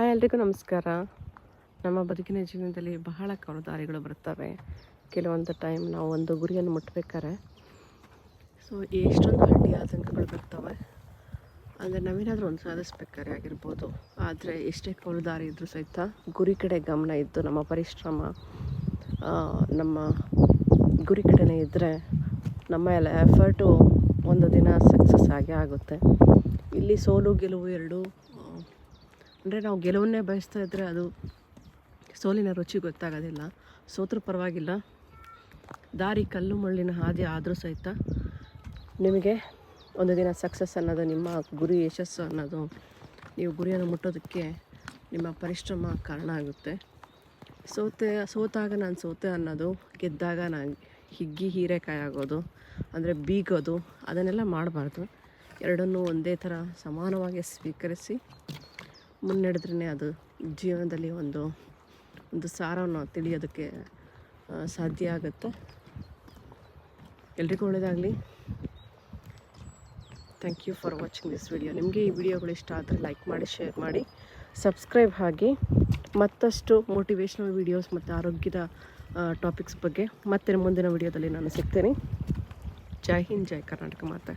Hi, ಎಲ್ರಿಗೂ ನಮಸ್ಕಾರ. ನಮ್ಮ ಬದುಕಿನ ಜೀವನದಲ್ಲಿ ಬಹಳ ದಾರಿಗಳು ಬರ್ತವೆ. ಕೆಲವೊಂದು ಟೈಮ್ ನಾವು ಒಂದು ಗುರಿಯನ್ನು ಮುಟ್ಬೇಕಾರೆ ಸೊ ಎಷ್ಟೊಂದು ಅಡ್ಡಿ ಆತಂಕಗಳು ಬರ್ತವೆ. ಅಂದರೆ ನಾವೇನಾದರೂ ಒಂದು ಸಾಧಿಸ್ಬೇಕಾರೆ ಆಗಿರ್ಬೋದು. ಆದರೆ ಎಷ್ಟೇ ದಾರಿ ಇದ್ದರೂ ಸಹಿತ ಗುರಿ ಕಡೆ ಗಮನ ಇದ್ದು ನಮ್ಮ ಪರಿಶ್ರಮ ನಮ್ಮ ಗುರಿ ಕಡೆನೇ ಇದ್ದರೆ ನಮ್ಮ ಎಲ್ಲ ಎಫರ್ಟು ಒಂದು ದಿನ ಸಕ್ಸಸ್ ಆಗೇ ಆಗುತ್ತೆ. ಇಲ್ಲಿ ಸೋಲು, ಗೆಲುವು ಎರಡೂ ಅಂದರೆ ನಾವು ಗೆಲುವನ್ನೇ ಬಯಸ್ತಾ ಇದ್ದರೆ ಅದು ಸೋಲಿನ ರುಚಿ ಗೊತ್ತಾಗೋದಿಲ್ಲ. ಸೋತ್ರೂ ಪರವಾಗಿಲ್ಲ. ದಾರಿ ಕಲ್ಲು ಮುಳ್ಳಿನ ಹಾದಿ ಆದರೂ ಸಹಿತ ನಿಮಗೆ ಒಂದು ದಿನ ಸಕ್ಸಸ್ ಅನ್ನೋದು, ನಿಮ್ಮ ಗುರಿ ಯಶಸ್ಸು ಅನ್ನೋದು, ನೀವು ಗುರಿಯನ್ನು ಮುಟ್ಟೋದಕ್ಕೆ ನಿಮ್ಮ ಪರಿಶ್ರಮ ಕಾರಣ ಆಗುತ್ತೆ. ಸೋತೆ, ಸೋತಾಗ ನಾನು ಸೋತೆ ಅನ್ನೋದು, ಗೆದ್ದಾಗ ನಾನು ಹಿಗ್ಗಿ ಹೀರೆಕಾಯಿ ಆಗೋದು, ಅಂದರೆ ಬೀಗೋದು, ಅದನ್ನೆಲ್ಲ ಮಾಡಬಾರ್ದು. ಎರಡನ್ನೂ ಒಂದೇ ಥರ ಸಮಾನವಾಗಿ ಸ್ವೀಕರಿಸಿ ಮುನ್ನಡೆದ್ರೇ ಅದು ಜೀವನದಲ್ಲಿ ಒಂದು ಒಂದು ಸಾರವನ್ನು ತಿಳಿಯೋದಕ್ಕೆ ಸಾಧ್ಯ ಆಗುತ್ತೆ. ಎಲ್ರಿಗೂ ಒಳ್ಳೆಯದಾಗಲಿ thank you for watching this video ನಿಮಗೆ ಈ ವಿಡಿಯೋಗಳು ಇಷ್ಟ ಆದರೆ ಲೈಕ್ ಮಾಡಿ ಶೇರ್ ಮಾಡಿ ಸಬ್ಸ್ಕ್ರೈಬ್ ಆಗಿ ಮತ್ತಷ್ಟು ಮೋಟಿವೇಶ್ನಲ್ ವಿಡಿಯೋಸ್ ಮತ್ತು ಆರೋಗ್ಯದ ಟಾಪಿಕ್ಸ್ ಬಗ್ಗೆ ಮತ್ತೆ ಮುಂದಿನ ವಿಡಿಯೋದಲ್ಲಿ ನಾನು ಸಿಗ್ತೇನೆ. ಜೈ ಹಿಂದ್, ಜೈ ಕರ್ನಾಟಕ ಮಾತೆ.